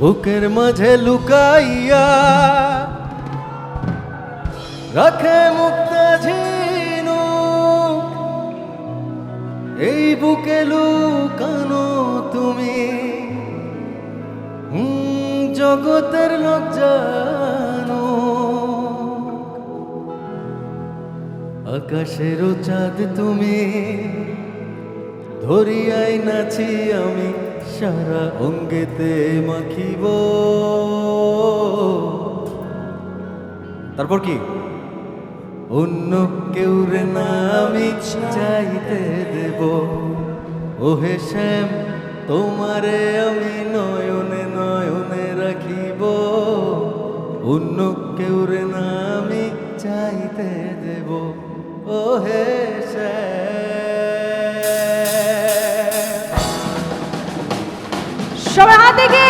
বুকের মাঝে লুকাইয়া রাখে মুক্তা এই বুকে লুকানো তুমি। জগতের লোক জানো আকাশেরও চাঁদ তুমি। ধরিয়াই নাছি আমি। সারা অঙ্গেতে মাখিব। তারপর কি? অন্য কেউ রে নামি চাইতে দেব। ওহে শ্যাম, তোমারে আমি নয়নে নয়নে রাখিব। অন্য কেউ রে নামি চাইতে দেব। ওহে শ্যাম। দেখে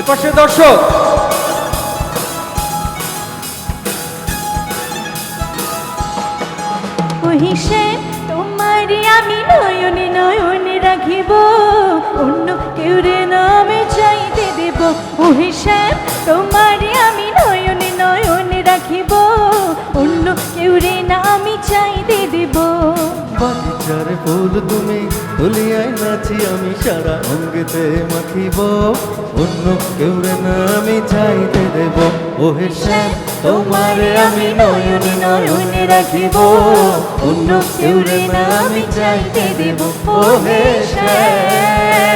এপাশে দর্শক। ওহিসে তোমারে আমি নয়নে নয়নে রাখিব। অন্য কেউ রে নামে চাইতে দেব। ওহিসে তোমারে আমি নয়নে নয়নে রাখিব। অন্য কেউ রে নামে চাইতে দেব। বাগিচার ফুল তুমি তুলিয়াই নাচি আমি, সারা অঙ্গেতে মাখিব। অন্য কেউ রে না আমি চাইতে দেব। ওহে শ্যাম তোমারে আমি নয়ন নয়নে রাখিব। অন্য কেউরে না আমি চাইতে দেব শ্যাম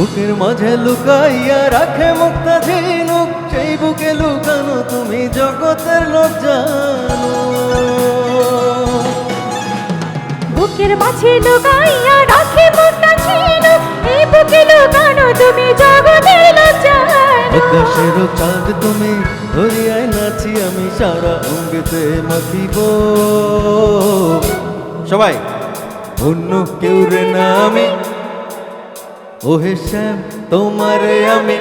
বুকের মাঝে লুকাইয়া রাখে মুক্তা ঝিনুক সেই বুকে লুকানো তুমি জগতের লোক জানো বুকের মাঝে লুকাইয়া রাখে মনটা ছিল এই বুকে লুকানো তুমি জগতের লজ্জানো আকাশের চাঁদ তুমি ধরিয়াই নাচি আমি সারা অঙ্গেতে মাখিব। সবাই। অন্য কেউ রে না আমি ওহে শ্যাম, তোমারে আমি।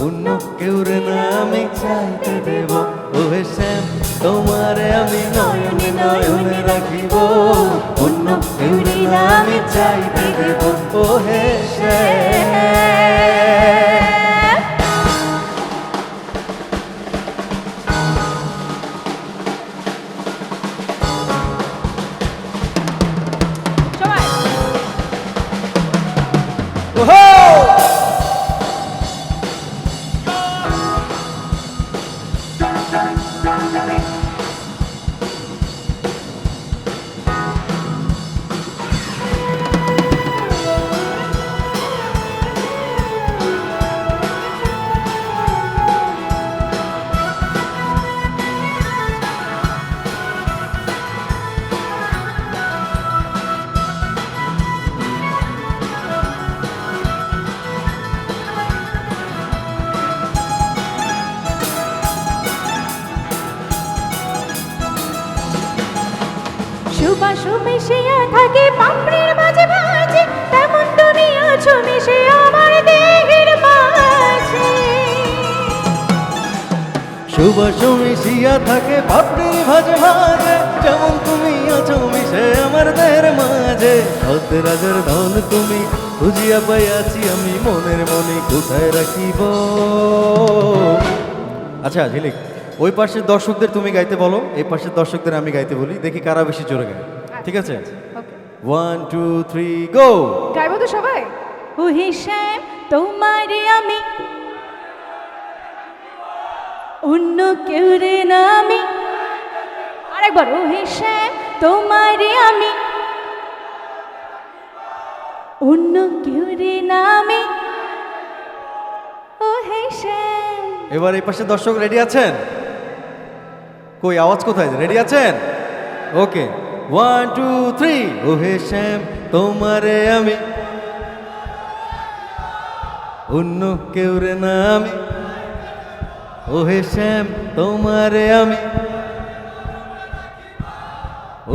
অন্য কেউ রে না আমি চাইতে দেব। ওহে শ্যাম, তোমারে আমি নয়নে নয়নে রাখিব। অন্য কেউ রে না আমি চাইতে দেব। ওহে শ্যাম। ওহো সুবাস মিশিয়া থাকে পাপড়ির মাঝে মাঝে, তেমন তুমি আছো মিশে আমার দেহের মাঝে। সুবাস মিশিয়া থাকে পাপড়ি ভাজে ভাজে যেমন তুমি আছো মিশে আমার দেহের মাঝে। রাজের ধন তুমি খুঁজিয়া পাইয়াছি আমি মনের মনে কোথায় রাখিব? আচ্ছা ঝিলিক, ওই পাশের দর্শকদের তুমি গাইতে বলো, এই পাশের দর্শকদের আমি গাইতে বলি, দেখি কারা বেশি জোরে গায়। ঠিক আছে? ওয়ান টু থ্রি গো গাইবো তো সবাই? ও হিসেব তোমারে আমি। অন্য কেউ রে না আমি। আরেকবার ও হিসেব তোমারে আমি। অন্য কেউ রে না আমি। ও এবার এই পাশে দর্শক রেডি আছেন? কই আওয়াজ কোথায়? রেডি আছেন? ওকে। ওয়ান টু থ্রি ওহে শ্যাম তোমারে আমি। অন্য কেউ রে না আমি। ওহে শ্যাম তোমারে আমি।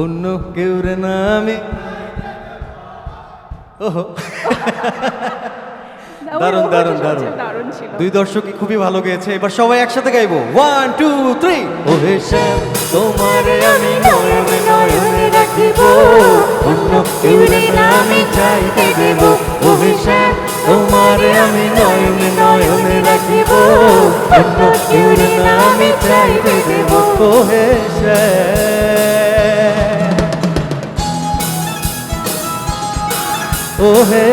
অন্য কেউ রে না আমি। ওহো। দারুণ দারুণ দারুণ। দারুণ দুই দর্শকই খুবই ভালো গেয়েছে। এবার সবাই একসাথে গাইবো। ওয়ান টু থ্রি ওহে শ্যাম তোমারে আমি নয়নে নয়নে রাখিব। অন্য কেউ আমি চাইতে দেব। শ্যাম তোমারে আমি নয়নে নয়নে রাখিব। অন্য কেউ আমি চাইতে দেব। ওহে ওহে